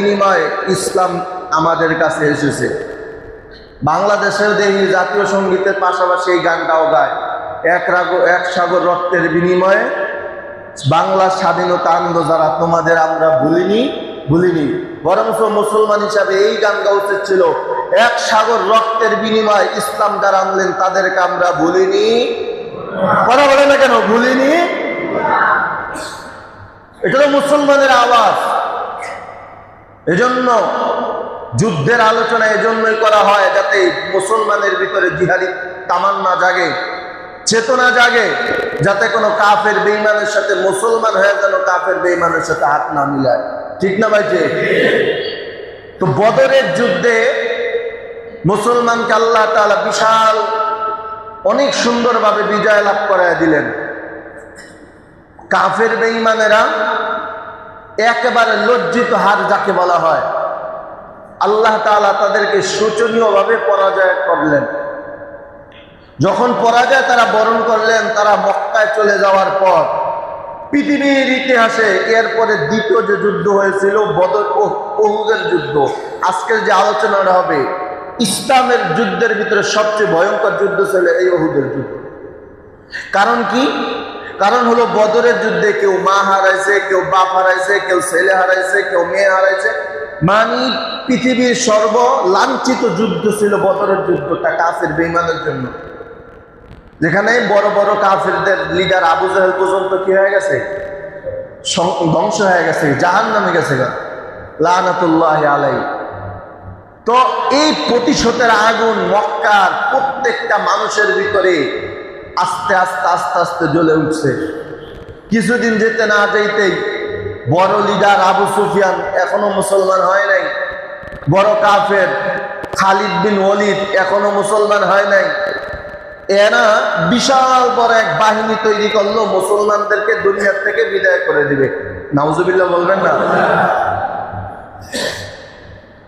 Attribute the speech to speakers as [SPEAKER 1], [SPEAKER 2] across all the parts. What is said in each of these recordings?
[SPEAKER 1] বিনিময়ে ইসলাম আমাদের কাছে এসেছে। বাংলাদেশেও দেখি জাতীয় সঙ্গীতের পাশাপাশি এই গানটাও গায়। এক রাগ, এক সাগর রক্তের বিনিময়ে বাংলা স্বাধীনতা আনন্দ যারা তোমাদের আমরা ভুলিনি ভুলিনি। বরঞ্চ মুসলমান হিসাবে এই গান গা উচিত ছিল, এক সাগর রক্তের বিনিময়ে ইসলাম যারা আনলেন তাদেরকে আমরা ভুলিনি। কথা বলে না কেন, ভুলিনি? এটা তো মুসলমানের আওয়াজ। এজন্য যুদ্ধের আলোচনা এজন্যই করা হয় যাতে মুসলমানের ভিতরে জিহাদি তামান্না জাগে, চেতনা জাগে, যাতে কোনো কাফের বেইমানের সাথে মুসলমান হয়ে যেন কাফের বেইমানের সাথে হাত না মিলায় ঠিক না ভাই? তো বদরের যুদ্ধে মুসলমানকে আল্লাহ তালা বিশাল, অনেক সুন্দরভাবে বিজয় লাভ করায় দিলেন কাফের বেইমানেরা একেবারে লজ্জিত হার যাকে বলা হয়। আল্লাহ তাআলা তাদেরকে শোচনীয়ভাবে পরাজয় করলেন। যখন পরাজয় তারা বরণ করলেন, তারা মক্কায় চলে যাওয়ার পর পৃথিবীর ইতিহাসে এরপরে দ্বিতীয় যে যুদ্ধ হয়েছিল, বদর ও ওহুদের যুদ্ধ। আজকের যে আলোচনাটা হবে, ইসলামের যুদ্ধের ভিতরে সবচেয়ে ভয়ঙ্কর যুদ্ধ ছিল এই ওহুদের যুদ্ধ। কারণ কি? কারণ হলো বদরের যুদ্ধে কেউ মা হারাইছে, কেউ বাপ হারাইছে, কেউ ছেলে হারাইছে, কেউ মেয়ে হারাইছে। মানে পৃথিবীর সর্ব লাঞ্ছিত যুদ্ধ ছিল বদরের যুদ্ধটা কাফের বেইমানের জন্য। যেখানে বড় বড় কাফেরদের লিডার আবু জাহেল পর্যন্ত কি হয়ে গেছে? ধ্বংস হয়ে গেছে জাহান নামে গেছে লানাতুল্লাহ আলাই তো এই প্রতিশোধের আগুন মক্কার প্রত্যেকটা মানুষের ভিতরে আস্তে আস্তে আস্তে আস্তে জ্বলে উঠছে। কিছুদিন যেতে না যেতেই বড় লিডার আবু সুফিয়ান এখনও মুসলমান হয় নাই। বড় কাফের খালিদ বিন ওলিদ এখনও মুসলমান হয় নাই। এরা বিশাল বড় এক বাহিনী তৈরি করল, মুসলমানদেরকে দুনিয়ার থেকে বিদায় করে দিবে। নাউজুবিল্লাহ বলবেন না?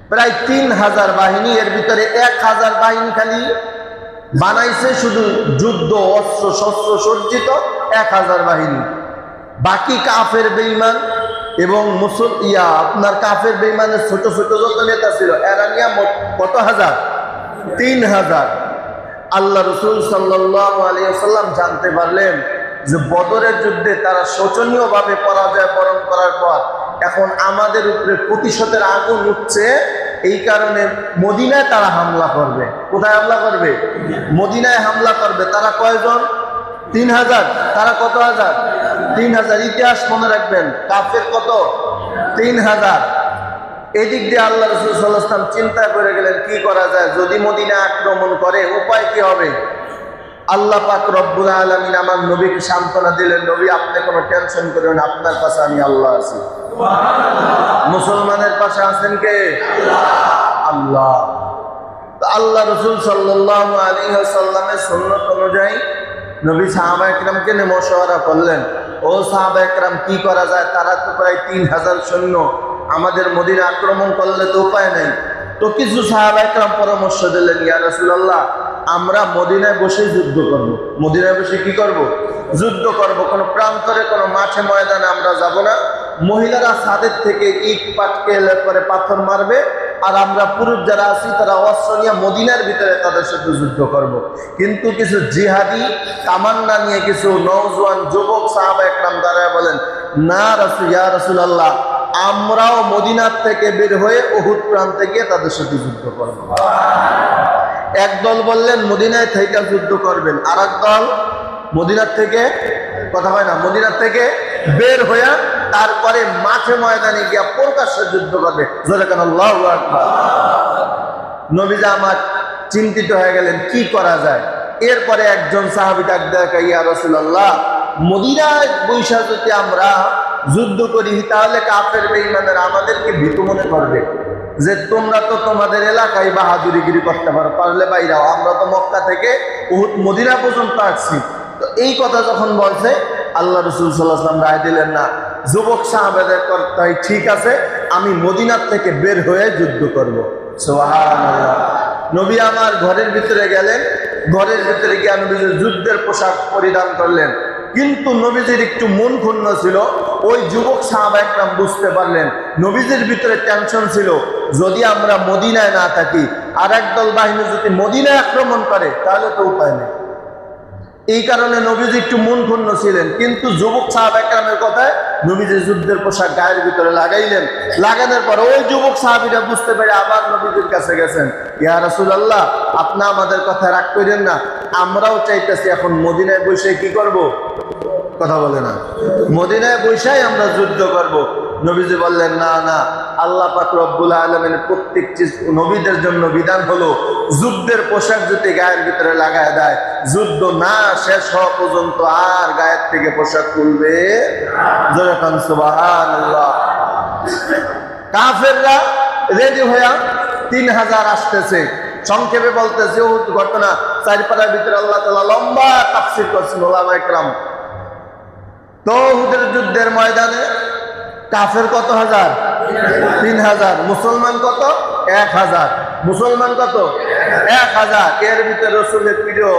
[SPEAKER 1] প্রায় তিন হাজার বাহিনী, এর ভিতরে এক হাজার বাহিনী খালি বানাইছে শুধু যুদ্ধ, অস্ত্র, শস্ত্র সজ্জিত, এক হাজার বাহিনী। বাকি কাফের বেইমান এবং মুসল, ইয়া, আপনার কাফের বেইমানের ছোট ছোট যত নেতা ছিল, এরা নিয়ে মোট কত হাজার? তিন হাজার। আল্লাহ রসুল আলিয়াল্লাম জানতে পারলেন যে বদরের যুদ্ধে তারা শোচনীয়ভাবে পরাজয় বরণ করার পর এখন আমাদের উপরে প্রতিশোধের আগুন উঠছে এই কারণে মদিনায় তারা হামলা করবে। কোথায় হামলা করবে? মদিনায় হামলা করবে। তারা কয়জন? তিন হাজার। তারা কত হাজার? তিন হাজার। ইতিহাস মনে রাখবেন, কাফের কত? তিন হাজার। এদিক দিয়ে আল্লাহ রসুল চিন্তা করে গেলেন, কি করা যায়? যদি মদিনা আক্রমণ করে, উপায় কি হবে? আল্লাহ পাক রব্বুল আলমিন আমার নবীকে সান্ত্বনা দিলেন, নবী, আপনি কোনো টেনশন করেন আপনার কাছে আমি আল্লাহ আছি। পাশে আছেন কে? আল্লাহ। আল্লাহ রসুল সাল্লাহ আলী সাল্লামের সন্ন্যত অনুযায়ী নবী সাহাবা একরামকে নিয়ে মশওয়ারা করলেন। ও সাহাবা একরাম, কি করা যায়? তারা তো প্রায় তিন হাজার সৈন্য আমাদের মদিনা আক্রমণ করলে তো উপায় নেই। তো কিছু সাহাবা একরাম পরামর্শ দিলেন, ইয়া রাসূলুল্লাহ, আমরা মদিনায় বসে যুদ্ধ করব। মদিনায় বসে কি করব। যুদ্ধ করব। কোনো প্রান্তরে, কোনো মাঠে, ময়দানে আমরা যাব না। মহিলারা ছাদের থেকে ইট পাটকে পরে পাথর মারবে, আর আমরা পুরুষ যারা আছি, তারা অস্ত্র নিয়ে মদিনার ভিতরে তাদের সাথে যুদ্ধ করব। কিন্তু কিছু জিহাদি তামান্না নিয়ে কিছু নৌজওয়ান যুবক সাহাবা একরাম দাঁড়ায় বলেন, না রসুল, ইয়া রসুল আল্লাহ আমরাও মদিনার থেকে বের হয়ে অহুদ প্রান্তে গিয়ে তাদের সাথে যুদ্ধ করব একদল বললেন, মদিনায় থেকে যুদ্ধ করবেন আর দল, মদিনার থেকে, কথা হয় না, মদিনার থেকে বের হইয়া তারপরে মাঠে ময়দানে গিয়া প্রকাশ্যে যুদ্ধ করবে। নবীজা আমার চিন্তিত হয়ে গেলেন, কি করা যায়? এরপরে একজন সাহাবি ডাক দেখা ইয়া রসুল্লাহ মদিনায় বৈশা যদি আমরা যুদ্ধ করি, তাহলে কাফের বেঈমানের আমাদেরকে ভীতু মনে করবে যে তোমরা তো তোমাদের এলাকায় বাহাদুরিগিরি করতে পারো। পারলে বাইরাও আমরা তো মক্কা থেকে উহুদ মদিনা পর্যন্ত আসছি। তো এই কথা যখন বলছে, আল্লাহ রসুল সাল্লাহাম রায় দিলেন, না যুবক সাহাবেদের করতে ঠিক আছে, আমি মদিনার থেকে বের হয়ে যুদ্ধ করব। নবী আমার ঘরের ভিতরে গেলেন, ঘরের ভিতরে গিয়ে নবীজি যুদ্ধের পোশাক পরিধান করলেন, কিন্তু নবীজির একটু মন ক্ষুণ্ণ ছিল, ওই যুবক সাহাবা একরাম বুঝতে পারলেন, নবীজির ভিতরে টেনশন ছিল, যদি আমরা মদিনায় না থাকি আর একদল বাহিনী যদি মদিনায় আক্রমণ করে, তাহলে তো উপায় নেই এই কারণে নবীজি একটু মন ক্ষুণ্ণ ছিলেন। কিন্তু যুবক সাহাব একরামের কথায় নবীজি যুদ্ধের পোশাক গায়ের ভিতরে লাগাইলেন। লাগানোর পর ওই যুবক সাহাবিরা বুঝতে পেরে আবার নবীজির কাছে গেছেন। ইয়া রাসুল আল্লাহ আপনি আমাদের কথা রাগ করেন না। আমরাও চাইতেছি এখন মদিনায় বসে কি করব? কথা বলে না। মদিনায় বৈশাই আমরা যুদ্ধ করব। নবীজি বললেন, না না, আল্লাহ পাক রব্বুল আলমের প্রত্যেক চিজ নবীদের জন্য বিধান হলো যুদ্ধের পোশাক যদি গায়ের ভিতরে লাগায় দেয়, যুদ্ধ না শেষ হওয়া পর্যন্ত আর গায়ের থেকে পোশাক তুলবে কাফেররা রেডি হইয়া তিন হাজার আসতেছে। সংক্ষেপে বলতেছে ঘটনা চারিপাড়ার ভিতরে আল্লাহ তালা লম্বা তাফসির করছেন ওলামা একরাম তো যুদ্ধের ময়দানে কাফের কত হাজার? তিন হাজার। মুসলমান কত? এক হাজার। মুসলমান কত? এক হাজার। এর ভিতরে রসুলের প্রিয়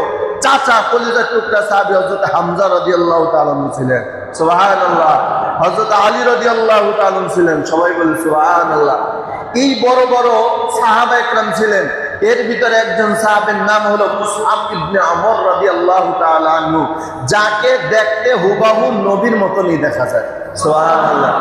[SPEAKER 1] চাচা কলিজার টুকরা সাহাবি হজরত হামজা রদি আল্লাহ তালন ছিলেন। সোহান আল্লাহ হজরত আলী রদি আল্লাহ ছিলেন। সবাই বলে সোহান আল্লাহ এই বড় বড় সাহাবা একরাম ছিলেন। এর ভিতরে একজন সাহাবের নাম হলো আনহু, যাকে দেখতে হুবাহু নবীর মতনই দেখা যায়। সুবহানাল্লাহ।